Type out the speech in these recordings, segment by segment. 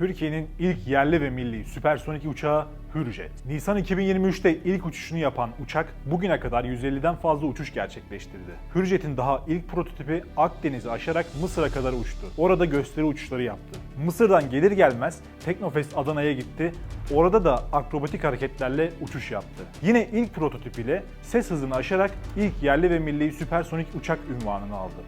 Türkiye'nin ilk yerli ve milli süpersonik uçağı Hürjet. Nisan 2023'te ilk uçuşunu yapan uçak bugüne kadar 150'den fazla uçuş gerçekleştirdi. Hürjet'in daha ilk prototipi Akdeniz'i aşarak Mısır'a kadar uçtu. Orada gösteri uçuşları yaptı. Mısır'dan gelir gelmez Teknofest Adana'ya gitti. Orada da akrobatik hareketlerle uçuş yaptı. Yine ilk prototipiyle ses hızını aşarak ilk yerli ve milli süpersonik uçak ünvanını aldı.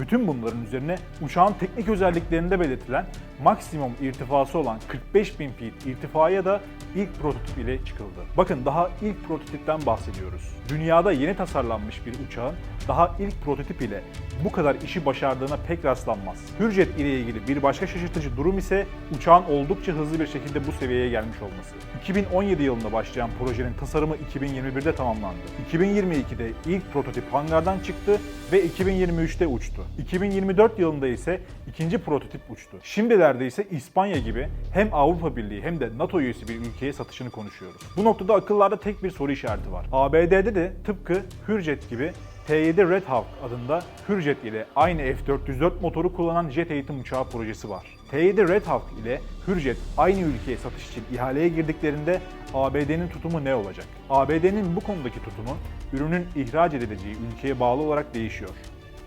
Bütün bunların üzerine uçağın teknik özelliklerinde belirtilen maksimum irtifası olan 45.000 feet irtifaya da ilk prototip ile çıkıldı. Bakın daha ilk prototipten bahsediyoruz. Dünyada yeni tasarlanmış bir uçağın daha ilk prototip ile bu kadar işi başardığına pek rastlanmaz. Hürjet ile ilgili bir başka şaşırtıcı durum ise uçağın oldukça hızlı bir şekilde bu seviyeye gelmiş olması. 2017 yılında başlayan projenin tasarımı 2021'de tamamlandı. 2022'de ilk prototip hangardan çıktı ve 2023'te uçtu. 2024 yılında ise ikinci prototip uçtu. Şimdilerde ise İspanya gibi hem Avrupa Birliği hem de NATO üyesi bir ülkeye satışını konuşuyoruz. Bu noktada akıllarda tek bir soru işareti var. ABD'de de tıpkı Hürjet gibi T-7 Red Hawk adında Hürjet ile aynı F-404 motoru kullanan jet eğitim uçağı projesi var. T-7 Red Hawk ile Hürjet aynı ülkeye satış için ihaleye girdiklerinde ABD'nin tutumu ne olacak? ABD'nin bu konudaki tutumu ürünün ihraç edileceği ülkeye bağlı olarak değişiyor.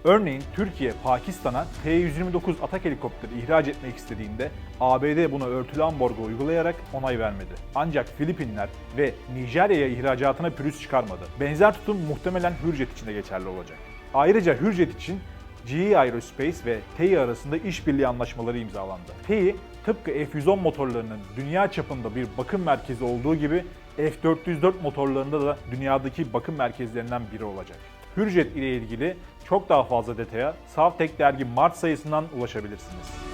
Örneğin Türkiye, Pakistan'a T-129 atak helikopteri ihraç etmek istediğinde ABD buna örtülü ambargo uygulayarak onay vermedi. Ancak Filipinler ve Nijerya'ya ihracatına pürüz çıkarmadı. Benzer tutum muhtemelen Hürjet için de geçerli olacak. Ayrıca Hürjet için GE Aerospace ve TEI arasında işbirliği anlaşmaları imzalandı. TEI, tıpkı F-110 motorlarının dünya çapında bir bakım merkezi olduğu gibi F-404 motorlarında da dünyadaki bakım merkezlerinden biri olacak. Hürjet ile ilgili çok daha fazla detaya Savtek dergi Mart sayısından ulaşabilirsiniz.